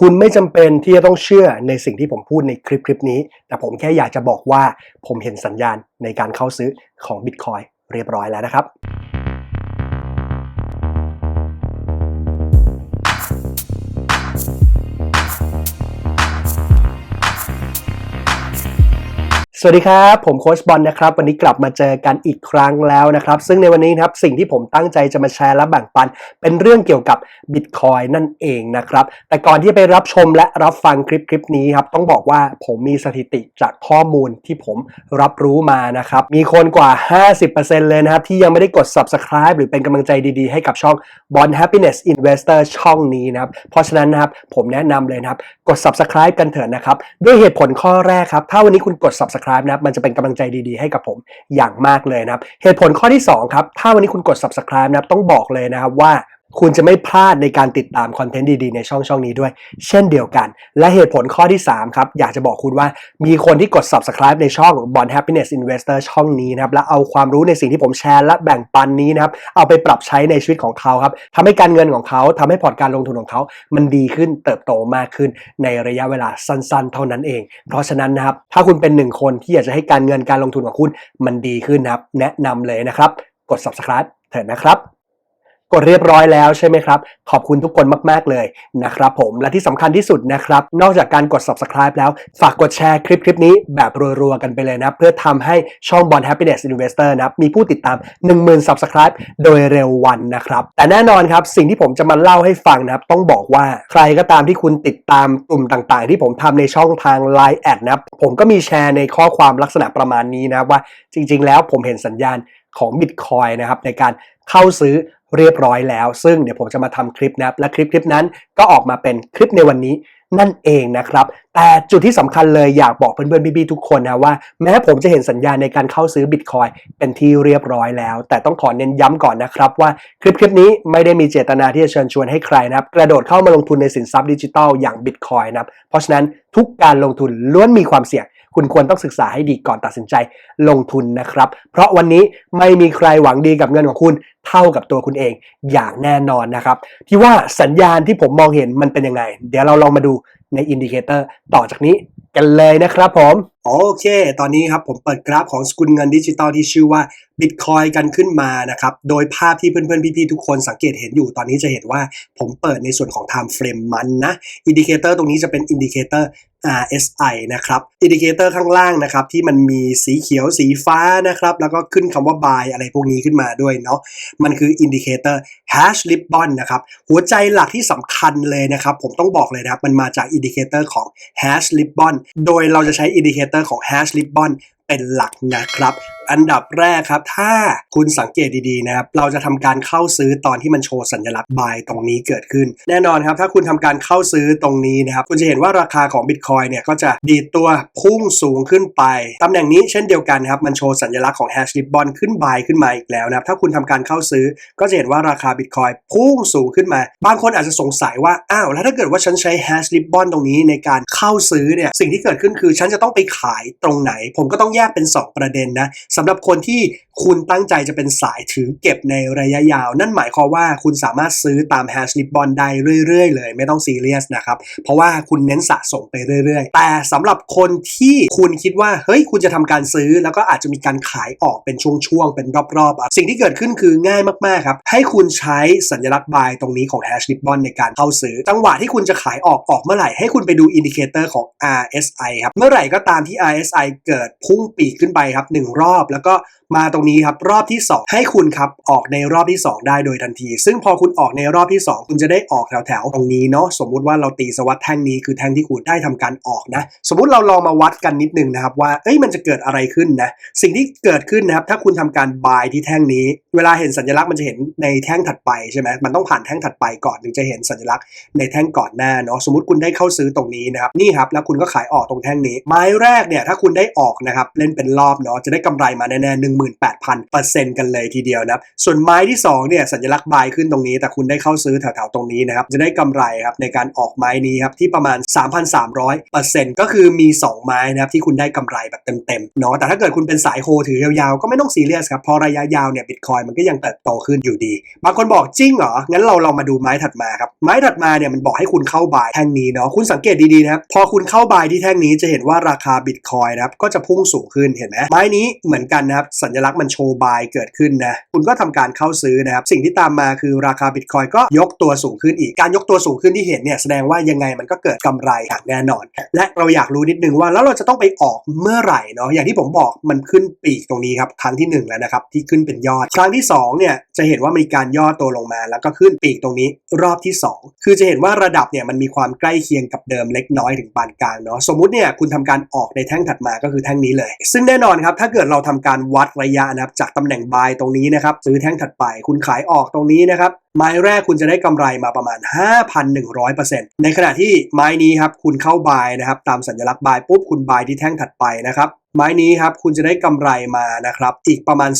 คุณไม่จำเป็นที่จะต้องเชื่อในสิ่งที่ผมพูดในคลิปคลิปนี้ แต่ผมแค่อยากจะบอกว่าผมเห็นสัญญาณในการเข้าซื้อของ Bitcoin เรียบร้อยแล้วนะครับ สวัสดีครับ ผมโค้ชบอลนะครับ วันนี้กลับมาเจอกันอีกครั้งแล้วนะครับ ซึ่งในวันนี้ครับสิ่งที่ผมตั้งใจจะมาแชร์และแบ่งปัน เป็นเรื่องเกี่ยวกับ Bitcoin นั่นเองนะครับ แต่ก่อนที่จะไปรับชมและรับฟังคลิปคลิปนี้ครับ ต้องบอกว่าผมมีสถิติจากข้อมูลที่ผมรับรู้มานะครับ มีคนกว่า 50%เลยนะครับ ที่ยังไม่ได้กด subscribe หรือเป็นกำลังใจดีๆ ให้กับช่อง Bond Happiness Investor ช่องนี้นะครับเพราะฉะนั้นนะครับผมแนะนำเลยนะครับกด subscribe กันเถอะนะครับด้วยเหตุผลข้อแรกครับถ้าวันนี้คุณกด subscribe นะครับมันจะเป็นกำลังใจดีๆให้กับผมอย่างมากเลยนะครับเหตุผลข้อที่2ครับถ้าวันนี้คุณกด subscribe นะครับต้องบอกเลยนะครับว่า คุณจะไม่พลาดในการติดตามคอนเทนต์ดี ๆ ในช่องช่องนี้ด้วย เช่นเดียวกัน และเหตุผลข้อที่ 3 ครับ อยากจะบอกคุณว่ามีคนที่กด subscribe ในช่อง Bond Happiness Investor ช่องนี้นะครับ และเอาความรู้ในสิ่งที่ผมแชร์และแบ่งปันนี้นะครับ เอาไปปรับใช้ในชีวิตของเขาครับทำให้การเงินของเขาทำให้พอร์ตการลงทุนของเขา มันดีขึ้นเติบโตมากขึ้นในระยะเวลาสั้น ๆ เท่านั้นเอง เพราะฉะนั้นนะครับถ้าคุณเป็นหนึ่งคนที่อยากจะให้การเงินการลงทุนของคุณมันดีขึ้นนะครับแนะนำเลยนะครับกด subscribe เถอะนะครับ ดเรียบร้อยแล้วใช่ไหมครับ ขอบคุณทุกคนมาก ๆ เลยนะครับผมและที่สำคัญที่สุดนะครับ นอกจากการกด subscribe แล้ว ฝากกดแชร์คลิปคลิปนี้แบบรัวๆกันไปเลยนะ เพื่อทำให้ช่อง Bond Happiness Investor นะครับมีผู้ติดตาม 10,000 subscribe โดยเร็ววันนะครับ แต่แน่นอนครับ สิ่งที่ผมจะมาเล่าให้ฟังนะครับ ต้องบอกว่าใครก็ตามที่คุณติดตามกลุ่มต่างๆ ที่ผมทำในช่องทาง Line แอดนะครับผมก็มีแชร์ในข้อความลักษณะประมาณนี้นะว่าจริง ๆ แล้วผมเห็นสัญญาณของ Bitcoin นะครับในการเข้าซื้อ เรียบร้อยแล้ว ซึ่งเดี๋ยวผมจะมาทำคลิปนะครับ และคลิปคลิปนั้นก็ออกมาเป็นคลิปในวันนี้นั่นเองนะครับ แต่จุดที่สำคัญเลยอยากบอกเพื่อนๆพี่ๆทุกคนนะว่า แม้ผมจะเห็นสัญญาณในการเข้าซื้อบิตคอยเป็นที่เรียบร้อยแล้ว แต่ต้องขอเน้นย้ำก่อนนะครับ ว่าคลิปคลิปนี้ไม่ได้มีเจตนาที่จะเชิญชวนให้ใครนะครับ กระโดดเข้ามาลงทุนในสินทรัพย์ดิจิทัลอย่างบิตคอยนะครับ เพราะฉะนั้นทุกการลงทุนล้วนมีความเสี่ยง คุณควรต้องศึกษาให้ดีก่อนตัดสินใจลงทุนนะครับ เพราะวันนี้ไม่มีใครหวังดีกับเงินของคุณเท่ากับตัวคุณเองอย่างแน่นอนนะครับ ที่ว่าสัญญาณที่ผมมองเห็นมันเป็นยังไง เดี๋ยวเราลองมาดูในอินดิเคเตอร์ต่อจากนี้กันเลยนะครับผม โอเค ตอนนี้ครับผมเปิดกราฟของสกุลเงินดิจิตอลที่ชื่อว่า Bitcoin กันขึ้นมานะครับ โดยภาพที่เพื่อนๆ พี่ๆ ทุกคนสังเกตเห็นอยู่ตอนนี้จะเห็นว่าผมเปิดในส่วนของ time frame มันนะ อินดิเคเตอร์ตรงนี้จะเป็นอินดิเคเตอร์ RSI นะครับ อินดิเคเตอร์ข้างล่างนะครับ ที่มันมีสีเขียวสีฟ้านะครับ แล้วก็ขึ้นคำว่า buy อะไรพวกนี้ขึ้นมาด้วยเนาะ มันคืออินดิเคเตอร์ hash ribbon นะครับ หัวใจหลักที่สำคัญเลยนะครับ ผมต้องบอกเลยนะครับ มันมาจากอินดิเคเตอร์ของ hash ribbon โดยเราจะใช้อินดิเคเตอร์ของ hash ribbon เป็นหลักนะครับ อันดับแรกครับ ถ้าคุณสังเกตดีๆนะครับ เราจะทำการเข้าซื้อตอนที่มันโชว์สัญลักษณ์ buy ตรงนี้เกิดขึ้น แน่นอนครับ ถ้าคุณทำการเข้าซื้อตรงนี้นะครับ คุณจะเห็นว่าราคาของ Bitcoin เนี่ยก็จะดีตัวพุ่งสูงขึ้นไปตำแหน่งนี้เช่นเดียวกันครับ มันโชว์สัญลักษณ์ของ hash ribbon ขึ้น buy ขึ้นมาอีกแล้วนะครับ ถ้าคุณทำการเข้าซื้อก็จะเห็นว่าราคา Bitcoin พุ่งสูงขึ้นมา บางคนอาจจะสงสัยว่า อ้าว แล้วถ้าเกิดว่าฉันใช้ hash ribbon ตรงนี้ในการเข้าซื้อเนี่ย สิ่งที่เกิดขึ้นคือฉันจะต้องไปขายตรงไหน ผมก็ต้องแยกเป็น 2 ประเด็นนะสำหรับคนที่คุณตั้งใจจะเป็นสายถือเก็บในระยะยาว นั่นหมายความว่าคุณสามารถซื้อตาม hash ribbon ได้เรื่อย ๆ เลย ไม่ต้องซีเรียสนะครับ เพราะว่าคุณเน้นสะสมไปเรื่อย ๆ แต่สำหรับคนที่คุณคิดว่า เฮ้ย คุณจะทำการซื้อ แล้วก็อาจจะมีการขายออกเป็นช่วง ๆ เป็นรอบ ๆ สิ่งที่เกิดขึ้นคือง่ายมากๆครับให้คุณใช้สัญลักษณ์ buy ตรงนี้ของ hash ribbon ในการเข้าซื้อ จังหวะที่คุณจะขายออกออกเมื่อไหร่ให้คุณไปดูอินดิเคเตอร์ของ RSI ครับเมื่อไหร่ก็ตามที่ RSI เกิดพุ่งปีกขึ้นไปครับหนึ่งรอบแล้วก็มาตรงนี้ครับรอบที่ 2 ให้คุณครับออกในรอบที่ 2 ได้โดยทันที ซึ่งพอคุณออกในรอบที่ 2 คุณจะได้ออกแถวๆตรงนี้เนาะสมมุติว่าเราตีสวัสดแท่งนี้คือแท่งที่คุณได้ทำการออกนะ สมมุติเราลองมาวัดกันนิดนึงนะครับว่าเอ้ยมันจะเกิดอะไรขึ้นนะสิ่งที่เกิดขึ้นนะครับถ้าคุณทำการบายที่แท่งนี้ เวลาเห็นสัญลักษณ์มันจะเห็นในแท่งถัดไปใช่ไหมมันต้องผ่านแท่งถัดไปก่อนถึงจะเห็นสัญลักษณ์ในแท่งก่อนหน้าเนาะสมมติคุณได้เข้าซื้อตรงนี้นะครับนี่ครับแล้วคุณก็ขายออกตรงแท่งนี้ ไม้แรกเนี่ยถ้าคุณได้ออกนะครับเล่นเป็นรอบเนาะจะได้กำไรมาแน่ๆ18,000เปอร์เซ็นต์กันเลยทีเดียวนะครับ ส่วนไม้ที่2เนี่ยสัญลักษณ์ buy ขึ้นตรงนี้ แต่คุณได้เข้าซื้อแถวๆตรงนี้นะครับ จะได้กำไรครับในการออกไม้นี้ครับที่ประมาณ 3,300เปอร์เซ็นต์ก็คือมี 2 ไม้นะครับที่คุณได้กำไรแบบเต็มๆเนาะแต่ถ้าเกิดคุณเป็นสายโฮถือยาวๆก็ไม่ต้องซีเรียสครับพอระยะยาวเนี่ยบิตคอยมันก็ยังเติบโตขึ้นอยู่ดี บางคนบอกจริงเหรองั้นเราลองมาดูไม้ถัดมาครับไม้ถัดมาเนี่ยมันบอกให้คุณเข้าบายแท่งนี้เนาะคุณสังเกตดีๆนะครับพอคุณเข้าบายที่แท่งนี้จะเห็นว่าราคาบิตคอยนะครับก็จะพุ่งสูงขึ้นเห็นไหมไม้นี้เหมือนกันนะครับ สัญลักษณ์มันโชว์บายเกิดขึ้นนะ คุณก็ทำการเข้าซื้อนะครับ สิ่งที่ตามมาคือราคาบิตคอยก็ยกตัวสูงขึ้นอีก การยกตัวสูงขึ้นที่เห็นเนี่ยแสดงว่ายังไงมันก็เกิดกำไรอย่างแน่นอน และเราอยากรู้นิดนึงว่าแล้วเราจะต้องไปออกเมื่อไหร่เนาะ อย่างที่ผมบอกมันขึ้นปีกตรงนี้ครับ ครั้งที่หนึ่งแล้วนะครับที่ขึ้นเป็นยอด ครั้งที่สองเนี่ยจะเห็นว่ามีการย่อตัวลงมา แล้วก็ขึ้นปีกตรงนี้รอบที่ 2 คือจะเห็นว่าระดับเนี่ยมันมีความใกล้เคียงกับเดิมเล็กน้อยถึงปานกลางเนาะ สมมติเนี่ยคุณทำการออกในแท่งถัดมาก็คือแท่งนี้เลย ซึ่งแน่นอนครับถ้าเกิดเราทำการวัดระยะนะครับจากตำแหน่งบายตรงนี้นะครับซื้อแท่งถัดไป คุณขายออกตรงนี้นะครับไม้แรกคุณจะได้กำไรมาประมาณ 5,100%ในขณะที่ไม้นี้ครับคุณเข้าบายนะครับตามสัญลักษณ์บายปุ๊บคุณบายที่แท่งถัดไปนะครับ ไม้นี้ครับคุณจะได้กำไรมานะครับอีกประมาณ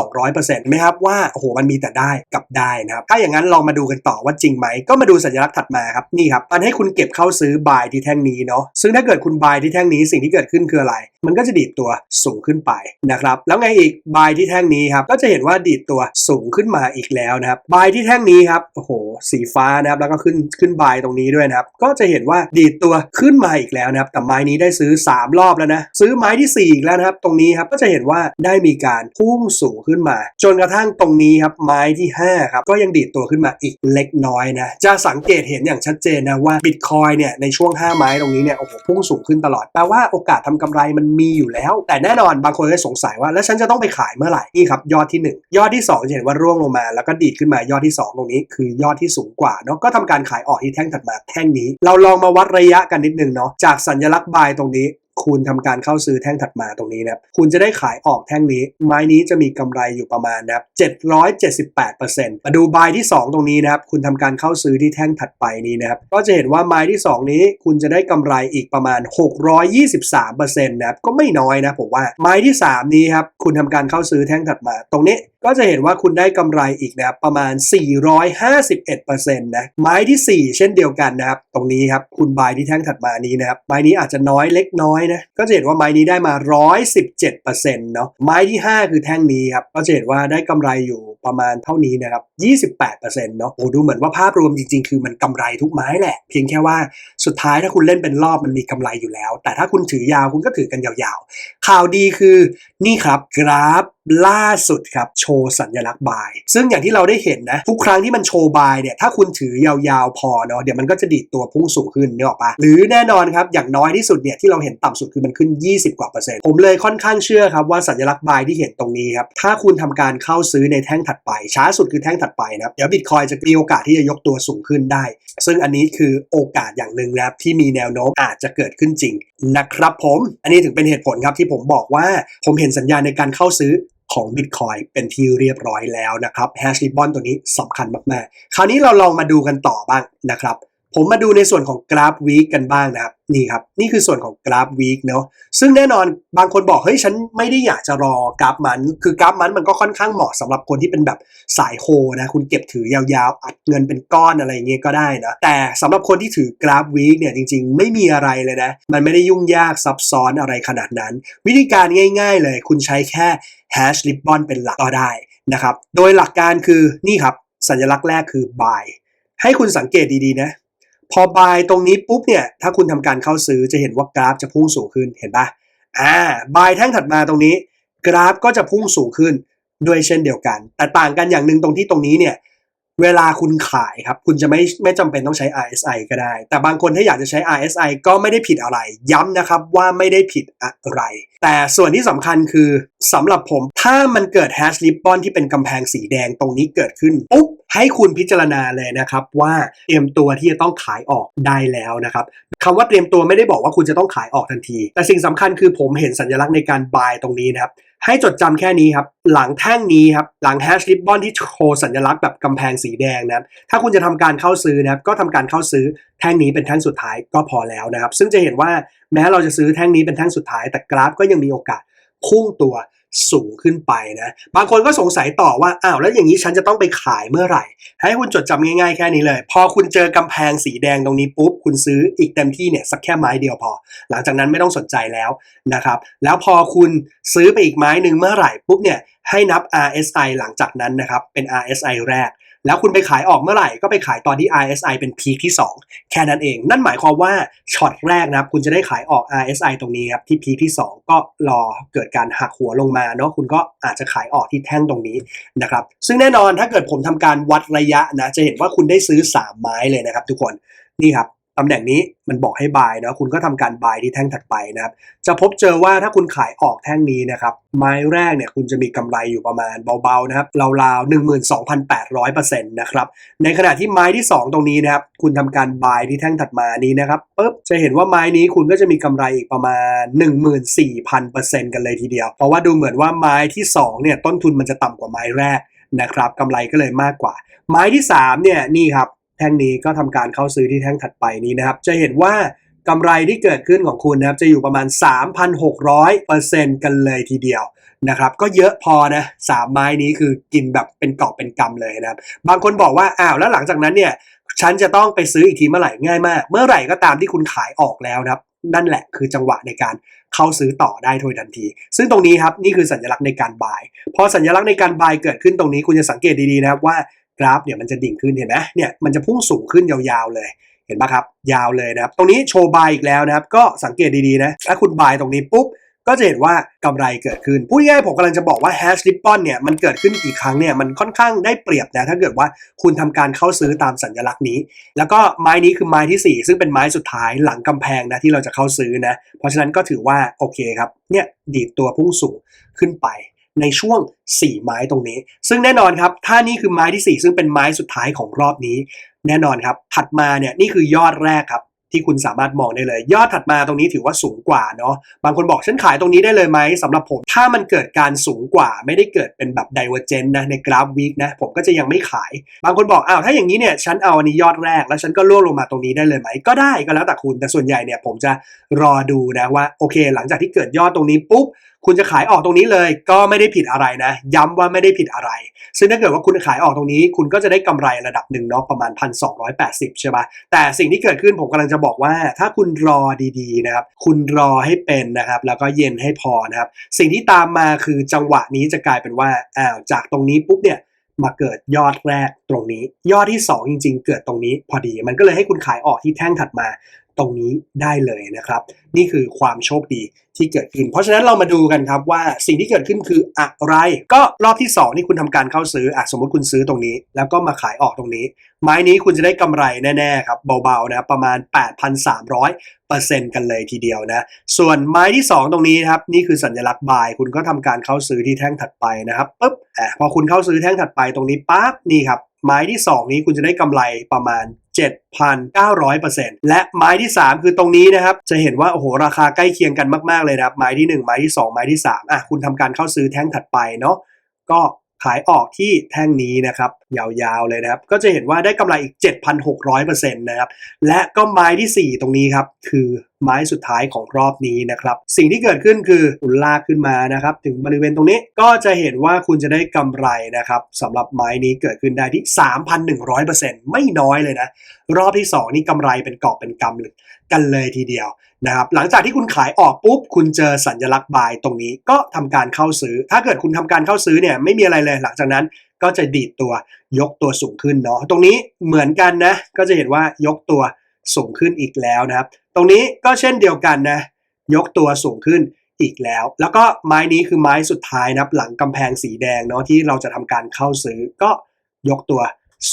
2,200%ไหมครับว่าโอ้โหมันมีแต่ได้กับได้นะครับถ้าอย่างนั้นลองมาดูกันต่อว่าจริงไหม ก็มาดูสัญลักษณ์ถัดมาครับนี่ครับมันให้คุณเก็บเข้าซื้อบายที่แท่งนี้เนาะซึ่งถ้าเกิดคุณบายที่แท่งนี้สิ่งที่เกิดขึ้นคืออะไร มันก็จะดีดตัวสูงขึ้นไปนะครับแล้วไงอีกบายที่แท่งนี้ครับก็จะเห็นว่าดีดตัวสูงขึ้นมาอีกแล้วนะครับบายที่แท่งนี้ครับโอ้โห สีฟ้านะครับแล้วก็ขึ้นขึ้นบายตรงนี้ด้วยนะครับก็จะเห็นว่าดีดตัวขึ้นมาอีกแล้วนะครับแต่ไม้นี้ได้ซื้อ 3 รอบแล้วนะซื้อไม้ที่4 อีกแล้วนะครับ ตรงนี้ครับก็จะเห็นว่าได้มีการพุ่งสูงขึ้นมา จนกระทั่งตรงนี้ครับไม้ที่5ครับก็ยังดีดตัวขึ้นมาอีกเล็กน้อยนะจะสังเกตเห็นอย่างชัดเจนนะว่าบิตคอยเนี่ยในช่วง 5 ไม้ตรงนี้เนี่ยโอ้โหพุ่งสูงขึ้นตลอดแปลว่าโอกาสทำกำไรมันมีอยู่แล้ว แต่แน่นอนบางคนก็สงสัยว่า แล้วฉันจะต้องไปขายเมื่อไหร่นี่ครับยอดที่ 1 ยอดที่2จะเห็นว่าร่วงลงมา แล้วก็ดีดขึ้นมายอดที่ 2 ตรงนี้ คือยอดที่สูงกว่าเนาะก็ทำการขายออกที่แท่งถัดมาแท่งนี้ เราลองมาวัดระยะกันนิดนึงเนาะจากสัญลักษณ์บายตรงนี้ คุณทำการเข้าซื้อแท่งถัดมาตรงนี้นะครับคุณจะได้ขายออกแท่งนี้ ไม้นี้จะมีกำไรอยู่ประมาณนะครับ778%มาดูบายที่ 2 ตรงนี้นะครับ คุณทำการเข้าซื้อที่แท่งถัดไปนี้นะครับ ก็จะเห็นว่าไม้ที่ 2 นี้ คุณจะได้กำไรอีกประมาณ 623%นะครับ ก็ไม่น้อยนะผมว่า ไม้ที่ 3 นี้ครับ คุณทำการเข้าซื้อแท่งถัดมา ตรงนี้ก็จะเห็นว่าคุณได้กำไรอีกนะครับประมาณ 451%นะ ไม้ที่ 4 เช่นเดียวกันนะครับ ตรงนี้ครับ คุณบายที่แท่งถัดมานี้นะครับ ไม้นี้อาจจะน้อยเล็กน้อยนะก็จะเห็นว่าไม้นี้ได้มา 117%เนาะไม้ที่ 5 คือแท่งนี้ครับก็จะเห็นว่าได้กำไรอยู่ประมาณเท่านี้นะครับ 28%เนาะโอ้ดูเหมือนว่าภาพรวมจริง ๆ คือมันกำไรทุกไม้แหละ เพียงแค่ว่าสุดท้ายถ้าคุณเล่นเป็นรอบมันมีกำไรอยู่แล้ว แต่ถ้าคุณถือยาวคุณก็ถือกันยาวๆ ข่าวดีคือนี่ครับกราฟ ล่าสุดครับโชว์สัญลักษณ์บาย ซึ่งอย่างที่เราได้เห็นนะ ทุกครั้งที่มันโชว์บายเนี่ยถ้าคุณถือยาวๆพอเนาะเดี๋ยวมันก็จะดีดตัวพุ่งสูงขึ้นเนึกออกปะหรือแน่นอนครับอย่างน้อยที่สุดเนี่ยที่เราเห็นต่ำสุดคือมันขึ้น 20 กว่าเปอร์เซ็นต์ผมเลยค่อนข้างเชื่อครับว่าสัญลักษณ์บายที่เห็นตรงนี้ครับถ้าคุณทำการเข้าซื้อในแท่งถัดไป ช้าสุดคือแท่งถัดไปนะครับเดี๋ยวบิตคอยจะมีโอกาสที่จะยกตัวสูงขึ้นได้ ซึ่งอันนี้คือโอกาสอย่างหนึ่งนะครับที่มีแนวโน้มอาจจะเกิดขึ้นจริงนะครับผมอันนี้ถึงเป็นเหตุผลครับที่ผมบอกว่าผมเห็นสัญญาณในการเข้าซื้อ ของ Bitcoin เป็นที่เรียบร้อยแล้วนะครับ Hash Ribbon ตัวนี้สำคัญมากๆ คราวนี้เราลองมาดูกันต่อบ้างนะครับ ผมมาดูในส่วนของกราฟวีคกันบ้างนะครับนี่ครับนี่คือส่วนของกราฟวีคเนาะซึ่งแน่นอนบางคนบอกเฮ้ยฉันไม่ได้อยากจะรอกราฟมัน คือกราฟมันมันก็ค่อนข้างเหมาะสำหรับคนที่เป็นแบบสายโฮนะคุณเก็บถือยาวๆ อัดเงินเป็นก้อนอะไรเงี้ยก็ได้นะแต่สำหรับคนที่ถือกราฟวีคเนี่ยจริงๆ ไม่มีอะไรเลยนะ มันไม่ได้ยุ่งยากซับซ้อนอะไรขนาดนั้น วิธีการง่าย ๆ เลย คุณใช้แค่ Hash Ribbon เป็นหลักก็ได้นะครับโดยหลักการคือนี่ครับสัญลักษณ์แรกคือ buy ให้คุณสังเกตดีๆนะ พอบายตรงนี้ปุ๊บเนี่ย ถ้าคุณทำการเข้าซื้อจะเห็นว่ากราฟจะพุ่งสูงขึ้นเห็นปะอ่าบายแท่งถัดมาตรงนี้ กราฟก็จะพุ่งสูงขึ้นด้วยเช่นเดียวกัน แต่ต่างกันอย่างหนึ่งตรงที่ตรงนี้เนี่ย เวลาคุณขายครับ คุณจะไม่ไม่จำเป็นต้องใช้ RSI ก็ได้ แต่บางคนถ้าอยากจะใช้ RSI ก็ไม่ได้ผิดอะไร ย้ำนะครับว่าไม่ได้ผิดอะไร แต่ส่วนที่สำคัญคือสำหรับผม ถ้ามันเกิด hash ribbon ที่เป็นกำแพงสีแดงตรงนี้เกิดขึ้นปุ๊บ ให้คุณพิจารณาเลยนะครับว่าเตรียมตัวที่จะต้องขายออกได้แล้วนะครับคำว่าเตรียมตัวไม่ได้บอกว่าคุณจะต้องขายออกทันที แต่สิ่งสำคัญคือผมเห็นสัญลักษณ์ในการ buy ตรงนี้นะครับให้จดจำแค่นี้ครับ หลังแท่งนี้ครับ หลังแฮชริบบอนที่โชว์สัญลักษณ์แบบกำแพงสีแดงนะครับ ถ้าคุณจะทำการเข้าซื้อนะครับ ก็ทำการเข้าซื้อแท่งนี้เป็นแท่งสุดท้ายก็พอแล้วนะครับ ซึ่งจะเห็นว่าแม้เราจะซื้อแท่งนี้เป็นแท่งสุดท้าย แต่กราฟก็ยังมีโอกาสพุ่งตัว สูงขึ้นไปนะ บางคนก็สงสัยต่อว่า อ้าว แล้วอย่างนี้ฉันจะต้องไปขายเมื่อไหร่ ให้คุณจดจำง่ายๆแค่นี้เลย พอคุณเจอกำแพงสีแดงตรงนี้ปุ๊บ คุณซื้ออีกเต็มที่เนี่ยสักแค่ไม้เดียวพอ หลังจากนั้นไม่ต้องสนใจแล้วนะครับ แล้วพอคุณซื้อไปอีกไม้หนึ่งเมื่อไหร่ปุ๊บเนี่ย ให้นับ RSI หลังจากนั้นนะครับ เป็น RSI แรก แล้วคุณไปขายออกเมื่อไหร่ก็ไปขายตอนที่ RSI เป็นพีคที่ 2 แค่นั้นเอง นั่นหมายความว่าช็อตแรกนะครับคุณจะได้ขายออก RSI ตรงนี้ครับที่พีคที่ 2 ก็รอเกิดการหักหัวลงมาเนาะคุณก็อาจจะขายออกที่แท่งตรงนี้นะครับซึ่งแน่นอนถ้าเกิดผมทำการวัดระยะนะจะเห็นว่าคุณได้ซื้อ 3 ไม้เลยนะครับทุกคนนี่ครับ ตำแหน่งนี้มันบอกให้บายนะคุณก็ทำการบายที่แท่งถัดไปนะครับ จะพบเจอว่าถ้าคุณขายออกแท่งนี้นะครับ ไม้แรกเนี่ยคุณจะมีกำไรอยู่ประมาณเบาๆนะครับราวๆ12,800%นะครับ ในขณะที่ไม้ที่ 2 ตรงนี้นะครับ คุณทำการบายที่แท่งถัดมานี้นะครับปุ๊บจะเห็นว่าไม้นี้คุณก็จะมีกำไรอีกประมาณ 14,000%กันเลยทีเดียว เพราะว่าดูเหมือนว่าไม้ที่2เนี่ยต้นทุนมันจะต่ำกว่าไม้แรกนะครับกำไรก็เลยมากกว่า ไม้ที่3เนี่ยนี่ครับ แท่งนี้ก็ทำการเข้าซื้อที่แท่งถัดไปนี้นะครับ จะเห็นว่ากำไรที่เกิดขึ้นของคุณนะครับ จะอยู่ประมาณ 3,600%กันเลยทีเดียวนะครับ ก็เยอะพอนะสามไม้นี้คือกินแบบเป็นกอบเป็นกำเลยนะครับ บางคนบอกว่าอ้าวแล้วหลังจากนั้นเนี่ย ฉันจะต้องไปซื้ออีกทีเมื่อไหร่ง่ายมาก เมื่อไหร่ก็ตามที่คุณขายออกแล้วนะครับ นั่นแหละคือจังหวะในการเข้าซื้อต่อได้โดยทันที ซึ่งตรงนี้ครับนี่คือสัญลักษณ์ในการบาย พอสัญลักษณ์ในการบายเกิดขึ้นตรงนี้คุณจะสังเกตดีๆนะครับว่า กราฟเนี่ยมันจะดิ่งขึ้นเห็นไหมเนี่ยมันจะพุ่งสูงขึ้นยาวๆเลยเห็นปะครับ ยาวเลยนะครับ ตรงนี้โชว์บายอีกแล้วนะครับ ก็สังเกตดีๆนะ ถ้าคุณบายตรงนี้ปุ๊บ ก็จะเห็นว่ากำไรเกิดขึ้น พูดง่ายผมกำลังจะบอกว่า hash ribbon เนี่ยมันเกิดขึ้นกี่ครั้งเนี่ย มันค่อนข้างได้เปรียบนะ ถ้าเกิดว่าคุณทำการเข้าซื้อตามสัญลักษณ์นี้ แล้วก็ไม้นี้คือไม้ที่ 4 ซึ่งเป็นไม้สุดท้ายหลังกำแพงนะที่เราจะเข้าซื้อนะ เพราะฉะนั้นก็ถือว่าโอเคครับ เนี่ยดีดตัวพุ่งสูงขึ้นไป ในช่วง 4 ไม้ตรงนี้ ซึ่งแน่นอนครับถ้านี่คือไม้ที่ 4 ซึ่งเป็นไม้สุดท้ายของรอบนี้ แน่นอนครับ ถัดมาเนี่ยนี่คือยอดแรกครับที่คุณสามารถมองได้เลย ยอดถัดมาตรงนี้ถือว่าสูงกว่าเนาะบางคนบอกฉันขายตรงนี้ได้เลยไหมสำหรับผม ถ้ามันเกิดการสูงกว่าไม่ได้เกิดเป็นแบบ divergent นะในกราฟวีคนะผมก็จะยังไม่ขาย บางคนบอกอ้าวถ้าอย่างนี้เนี่ยฉันเอาอันนี้ยอดแรกแล้วฉันก็ล่วงลงมาตรงนี้ได้เลยไหมก็ได้ก็แล้วแต่คุณแต่ส่วนใหญ่เนี่ยผมจะรอดูนะว่าโอเค หลังจากที่เกิดยอดตรงนี้ปุ๊บ คุณจะขายออกตรงนี้เลยก็ไม่ได้ผิดอะไรนะ ย้ำว่าไม่ได้ผิดอะไร ซึ่งถ้าเกิดว่าคุณขายออกตรงนี้ คุณก็จะได้กำไรระดับหนึ่งเนาะประมาณ 1,280 ใช่ปะแต่สิ่งที่เกิดขึ้นผมกำลังจะบอกว่า ถ้าคุณรอดีๆนะครับ คุณรอให้เป็นนะครับ แล้วก็เย็นให้พอนะครับ สิ่งที่ตามมาคือจังหวะนี้จะกลายเป็นว่าอ้าวจากตรงนี้ปุ๊บเนี่ยมาเกิดยอดแรกตรงนี้ ยอดที่ 2 จริง ๆ เกิดตรงนี้พอดี มันก็เลยให้คุณขายออกที่แท่งถัดมา ตรงนี้ได้เลยนะครับ นี่คือความโชคดีที่เกิดขึ้น เพราะฉะนั้นเรามาดูกันครับว่าสิ่งที่เกิดขึ้นคืออะไร ก็รอบที่ 2 นี่คุณทำการเข้าซื้ออะสมมติคุณซื้อตรงนี้ แล้วก็มาขายออกตรงนี้ ไม้นี้คุณจะได้กำไรแน่ๆครับเบาๆนะประมาณ 8,300เปอร์เซ็นต์กันเลยทีเดียวนะ ส่วนไม้ที่ 2 ตรงนี้ครับนี่คือสัญลักษณ์บายคุณก็ทำการเข้าซื้อที่แท่งถัดไปนะครับปุ๊บอะพอคุณเข้าซื้อแท่งถัดไปตรงนี้ปั๊บนี่ครับไม้ที่ 2 นี้คุณจะได้กำไรประมาณ 7,900%และไม้ที่ 3 คือตรงนี้นะครับ จะเห็นว่าโอ้โหราคาใกล้เคียงกันมาก ๆ เลยนะครับ ไม้ที่ 1 ไม้ที่ 2 ไม้ที่ 3 อะ คุณทำการเข้าซื้อแท่งถัดไปเนาะก็ ขายออกที่แท่งนี้นะครับยาวๆเลยนะครับ ก็จะเห็นว่าได้กำไรอีก 7,600%นะครับและก็ไม้ทีสี่ 4 ตรงนี้ครับ คือไม้สุดท้ายของรอบนี้นะครับ สิ่งที่เกิดขึ้นคือคุณลากขึ้นมานะครับ ถึงบริเวณตรงนี้ก็จะเห็นว่าคุณจะได้กำไรนะครับสำหรับไม้นี้เกิดขึ้นได้ที่ 3,100%ไม่น้อยเลยนะ รอบที่ 2 นี่กำไรเป็นกอบเป็นกำกันเลยทีเดียว นะครับหลังจากที่คุณขายออกปุ๊บคุณเจอสัญลักษณ์บายตรงนี้ก็ทำการเข้าซื้อ ถ้าเกิดคุณทำการเข้าซื้อเนี่ยไม่มีอะไรเลยหลังจากนั้นก็จะดีดตัวยกตัวสูงขึ้นเนาะตรงนี้เหมือนกันนะก็จะเห็นว่ายกตัวสูงขึ้นอีกแล้วนะครับ ตรงนี้ก็เช่นเดียวกันนะยกตัวสูงขึ้นอีกแล้ว แล้วก็ไม้นี้คือไม้สุดท้ายนะครับ หลังกำแพงสีแดงเนาะที่เราจะทำการเข้าซื้อก็ยกตัว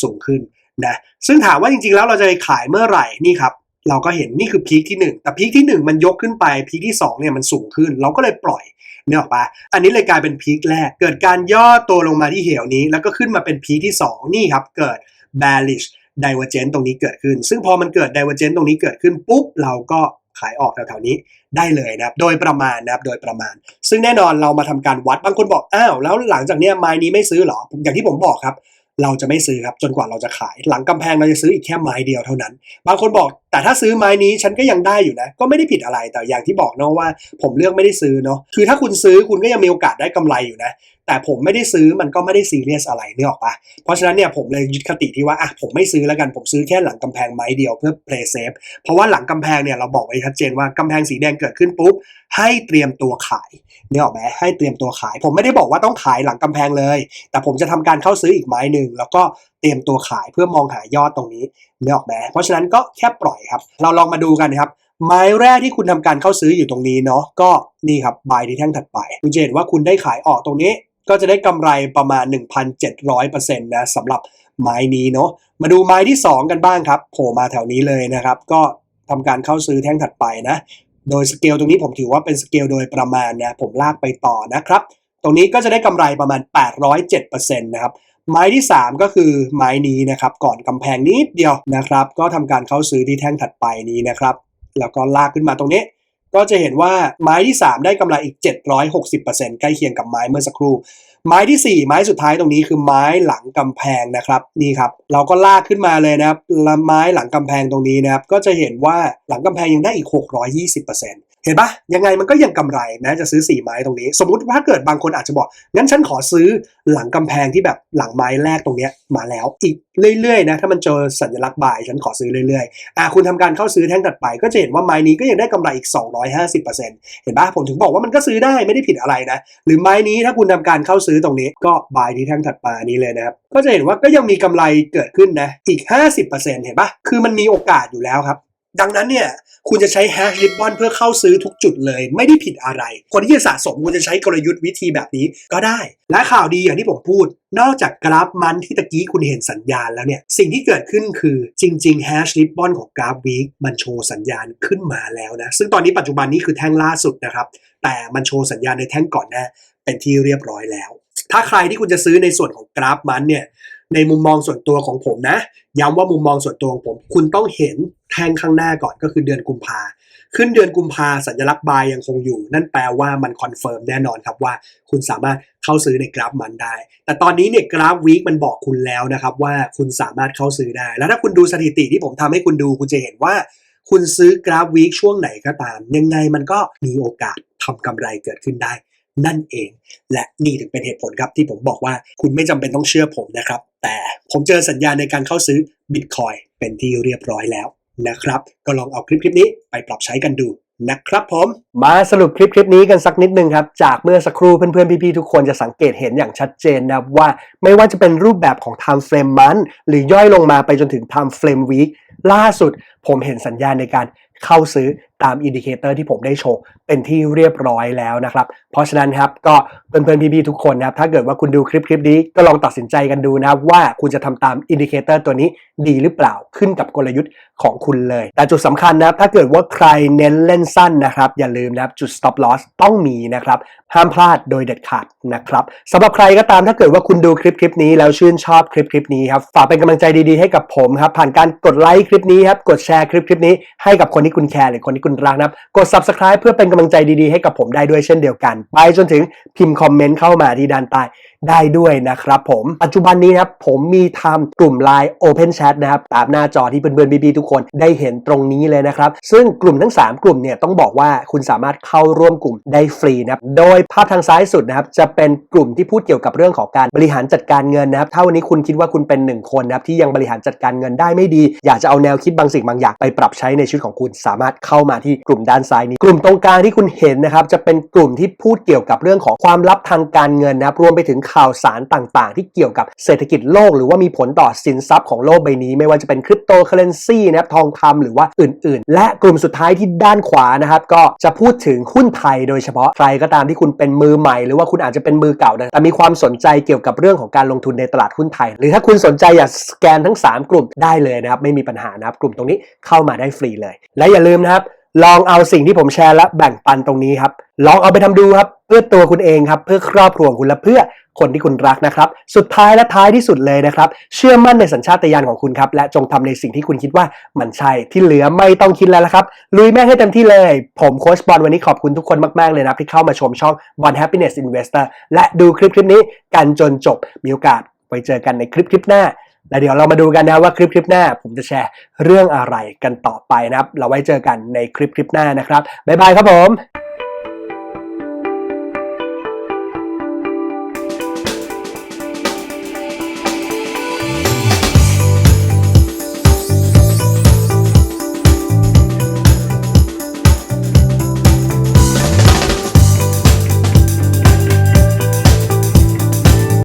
สูงขึ้นนะซึ่งถามว่าจริงๆแล้วเราจะขายเมื่อไหร่นี่ครับ เราก็เห็นนี่คือพีคที่ 1 แต่พีคที่ 1 มันยกขึ้นไปพีคที่2เนี่ยมันสูงขึ้น เราก็เลยปล่อยเนี่ยออกปะอันนี้เลยกลายเป็นพีคแรก เกิดการย่อตัวลงมาที่เหวนี้ แล้วก็ขึ้นมาเป็นพีคที่ 2 นี่ครับเกิด bearish divergence ตรงนี้เกิดขึ้น ซึ่งพอมันเกิด divergence ตรงนี้เกิดขึ้นปุ๊บเราก็ขายออกแถวๆนี้ได้เลยนะครับ โดยประมาณนะครับ โดยประมาณ ซึ่งแน่นอนเรามาทำการวัด บางคนบอก อ้าว แล้วหลังจากเนี้ยไม้นี้ไม่ซื้อหรอ อย่างที่ผมบอกครับ เราจะไม่ซื้อครับจนกว่าเราจะขาย หลังกำแพงเราจะซื้ออีกแค่ไม้เดียวเท่านั้น บางคนบอกแต่ถ้าซื้อไม้นี้ฉันก็ยังได้อยู่นะก็ไม่ได้ผิดอะไรแต่อย่างที่บอกเนาะว่า ผมเลือกไม่ได้ซื้อเนาะคือถ้าคุณซื้อคุณก็ยังมีโอกาสได้กำไรอยู่นะ แต่ผมไม่ได้ซื้อมันก็ไม่ได้ซีเรียสอะไรนี่ออกปะเพราะฉะนั้นเนี่ยผมเลยยึดคติที่ว่าอะผมไม่ซื้อแล้วกันผมซื้อแค่หลังกำแพงไม้เดียวเพื่อ play safe เพราะว่าหลังกำแพงเนี่ยเราบอกไว้ชัดเจนว่ากำแพงสีแดงเกิดขึ้นปุ๊บให้เตรียมตัวขายนี่ออกไหมให้เตรียมตัวขาย ผมไม่ได้บอกว่าต้องขายหลังกำแพงเลย แต่ผมจะทำการเข้าซื้ออีกไม้หนึ่งแล้วก็เตรียมตัวขายเพื่อมองหายอดตรงนี้นี่ออกไหมเพราะฉะนั้นก็แค่ปล่อยครับ เราลองมาดูกันนะครับไม้แรกที่คุณทำการเข้าซื้ออยู่ตรงนี้เนาะก็นี่ครับบายที่แท่งถัดไปคุณจะเห็นว่าคุณได้ขายออกตรงนี้ ก็จะได้กำไรประมาณ 1,700%นะสำหรับไม้นี้เนาะมาดูไม้ที่ 2 กันบ้างครับโผล่มาแถวนี้เลยนะครับ ก็ทำการเข้าซื้อแท่งถัดไปนะ โดยสเกลตรงนี้ผมถือว่าเป็นสเกลโดยประมาณนะผมลากไปต่อนะครับ ตรงนี้ก็จะได้กำไรประมาณ 807%นะครับไม้ที่ 3 ก็คือไม้นี้นะครับ ก่อนกำแพงนิดเดียวนะครับ ก็ทำการเข้าซื้อที่แท่งถัดไปนี้นะครับ แล้วก็ลากขึ้นมาตรงนี้ ก็จะเห็นว่าไม้ที่ 3 ได้กำไรอีก 760%ใกล้เคียงกับไม้เมื่อสักครู่ ไม้ที่ 4 ไม้สุดท้ายตรงนี้คือไม้หลังกำแพงนะครับนี่ครับ เราก็ลากขึ้นมาเลยนะครับแล้วไม้หลังกำแพงตรงนี้นะครับก็จะเห็นว่าหลังกำแพงยังได้อีก 620% เห็นปะยังไงมันก็ยังกำไรนะจะซื้อ 4 ไม้ตรงนี้ สมมติถ้าเกิดบางคนอาจจะบอก งั้นฉันขอซื้อหลังกำแพงที่แบบหลังไม้แรกตรงเนี้ยมาแล้วอีกเรื่อยๆนะถ้ามันเจอสัญลักษณ์บายฉันขอซื้อเรื่อยๆอะคุณทำการเข้าซื้อแท่งถัดไปก็จะเห็นว่าไม้นี้ก็ยังได้กำไรอีก 250%เห็นปะผมถึงบอกว่ามันก็ซื้อได้ไม่ได้ผิดอะไรนะ หรือไม้นี้ถ้าคุณทำการเข้าซื้อตรงนี้ก็บายที่แท่งถัดมานี้เลยนะครับก็จะเห็นว่าก็ยังมีกำไรเกิดขึ้นนะอีก 50%เห็นปะคือมันมีโอกาสอยู่แล้วครับดังนั้นเนี่ย คุณจะใช้แฮชริบบอนเพื่อเข้าซื้อทุกจุดเลย ไม่ได้ผิดอะไร คนที่จะสะสมคุณจะใช้กลยุทธ์วิธีแบบนี้ก็ได้ และข่าวดีอย่างที่ผมพูด นอกจากกราฟมันที่ตะกี้คุณเห็นสัญญาณแล้วเนี่ย สิ่งที่เกิดขึ้นคือจริงๆแฮชริบบอนของกราฟวีคมันโชว์สัญญาณขึ้นมาแล้วนะ ซึ่งตอนนี้ปัจจุบันนี้คือแท่งล่าสุดนะครับ แต่มันโชว์สัญญาณในแท่งก่อนหน้าเป็นที่เรียบร้อยแล้ว ถ้าใครที่คุณจะซื้อในส่วนของกราฟมันเนี่ย ในมุมมองส่วนตัวของผมนะ ย้ำว่ามุมมองส่วนตัวของผม คุณต้องเห็นแท่งข้างหน้าก่อนก็คือเดือนกุมภาขึ้นเดือนกุมภาสัญลักษณ์บายยังคงอยู่ นั่นแปลว่ามันคอนเฟิร์มแน่นอนครับว่า คุณสามารถเข้าซื้อในกราฟมันได้ แต่ตอนนี้เนี่ยกราฟวีคมันบอกคุณแล้วนะครับว่าคุณสามารถเข้าซื้อได้ แล้วถ้าคุณดูสถิติที่ผมทำให้คุณดูคุณจะเห็นว่า คุณซื้อกราฟวีคช่วงไหนก็ตาม ยังไงมันก็มีโอกาสทำกำไรเกิดขึ้นได้ นั่นเอง และนี่ถึงเป็นเหตุผลครับที่ผมบอกว่าคุณไม่จำเป็นต้องเชื่อผมนะครับ แต่ผมเจอสัญญาณในการเข้าซื้อบิตคอยเป็นที่เรียบร้อยแล้วนะครับ ก็ลองเอาคลิปคลิปนี้ไปปรับใช้กันดูนะครับผมมาสรุปคลิปคลิปนี้กันสักนิดนึงครับ จากเมื่อสักครู่เพื่อนๆ พี่ๆ ทุกคนจะสังเกตเห็นอย่างชัดเจนนะว่าไม่ว่าจะเป็นรูปแบบของ time frame month หรือย่อยลงมาไปจนถึง time frame week ล่าสุดผมเห็นสัญญาณในการเข้าซื้อตามอินดิเคเตอร์ที่ผมได้โชว์เป็นที่เรียบร้อยแล้วนะครับ เพราะฉะนั้นครับก็เพื่อนๆพี่ๆทุกคนนะครับถ้าเกิดว่าคุณดูคลิปคลิปนี้ก็ลองตัดสินใจกันดูนะว่าคุณจะทำตามอินดิเคเตอร์ตัวนี้ดีหรือเปล่าขึ้นกับกลยุทธ์ของคุณเลย แต่จุดสำคัญนะครับถ้าเกิดว่าใครเน้นเล่นสั้นนะครับ อย่าลืมนะครับจุด stop loss ต้องมีนะครับห้ามพลาดโดยเด็ดขาดนะครับสำหรับใครก็ตามถ้าเกิดว่าคุณดูคลิปคลิปนี้แล้วชื่นชอบคลิปคลิปนี้ครับฝากเป็นกำลังใจดีๆให้กับผมครับผ่านการกดไลค์คลิปนี้ครับกดแชร์คลิปคลิปนี้ให้กับคนที่คุณแคร์หรือคนที่คุณรักนะครับ กด subscribe เพื่อเป็นกำลังใจดีๆให้กับผมได้ด้วยเช่นเดียวกัน ไปจนถึงพิมพ์คอมเมนต์เข้ามาที่ด้านใต้ได้ด้วยนะครับผมปัจจุบันนี้นะครับผมมีทำกลุ่ม Line Open Chat นะครับตามหน้าจอที่เพื่อนๆพี่ๆทุกคนได้เห็นตรงนี้เลยนะครับ ซึ่งกลุ่มทั้ง 3 กลุ่มเนี่ยต้องบอกว่าคุณสามารถเข้าร่วมกลุ่มได้ฟรีนะครับโดยภาพทางซ้ายสุดนะครับจะเป็นกลุ่มที่พูดเกี่ยวกับเรื่องของการบริหารจัดการเงินนะครับถ้าวันนี้คุณคิดว่าคุณเป็นหนึ่งคนนะครับที่ยังบริหารจัดการเงินได้ไม่ดี อยากจะเอาแนวคิดบางสิ่งบางอย่างไปปรับใช้ในชีวิตของคุณสามารถเข้ามาที่กลุ่มด้านซ้ายนี้ กลุ่มตรงกลางที่คุณเห็นนะครับจะเป็นกลุ่มที่พูดเกี่ยวกับเรื่องของความลับทางการเงินนะครับรวมไปถึงข่าวสารต่างๆ ที่เกี่ยวกับเศรษฐกิจโลก หรือว่ามีผลต่อสินทรัพย์ของโลกใบนี้ ไม่ว่าจะเป็นคริปโตเคอเรนซีนะครับทองคำหรือว่าอื่นๆ และกลุ่มสุดท้ายที่ด้านขวานะครับก็จะพูดถึงหุ้นไทยโดยเฉพาะใครก็ตามที่คุณเป็นมือใหม่ หรือว่าคุณอาจจะเป็นมือเก่านะแต่มีความสนใจเกี่ยวกับเรื่องของการลงทุนในตลาดหุ้นไทย หรือถ้าคุณสนใจอยากสแกนทั้ง 3 กลุ่มได้เลยนะครับไม่มีปัญหานะครับกลุ่มตรงนี้เข้ามาได้ฟรีเลยและอย่าลืมนะครับ ลองเอาสิ่งที่ผมแชร์และแบ่งปันตรงนี้ครับ ลองเอาไปทำดูครับ เพื่อตัวคุณเองครับ เพื่อครอบครัวคุณและเพื่อคนที่คุณรักนะครับ สุดท้ายและท้ายที่สุดเลยนะครับ เชื่อมั่นในสัญชาตญาณของคุณครับ และจงทำในสิ่งที่คุณคิดว่ามันใช่ ที่เหลือไม่ต้องคิดแล้วละครับ ลุยแม่งให้เต็มที่เลย ผมโค้ชบอลวันนี้ขอบคุณทุกคนมาก ๆ เลยนะที่เข้ามาชมช่องบอล Happiness Investor และดูคลิปคลิปนี้กันจนจบ มีโอกาสไว้เจอกันในคลิปคลิปหน้า แล้วเดี๋ยวเรามาดูกันนะว่าคลิปคลิปหน้า ผมจะแชร์เรื่องอะไรกันต่อไปนะครับ เราไว้เจอกันในคลิปคลิปหน้านะครับบ๊ายบายครับผม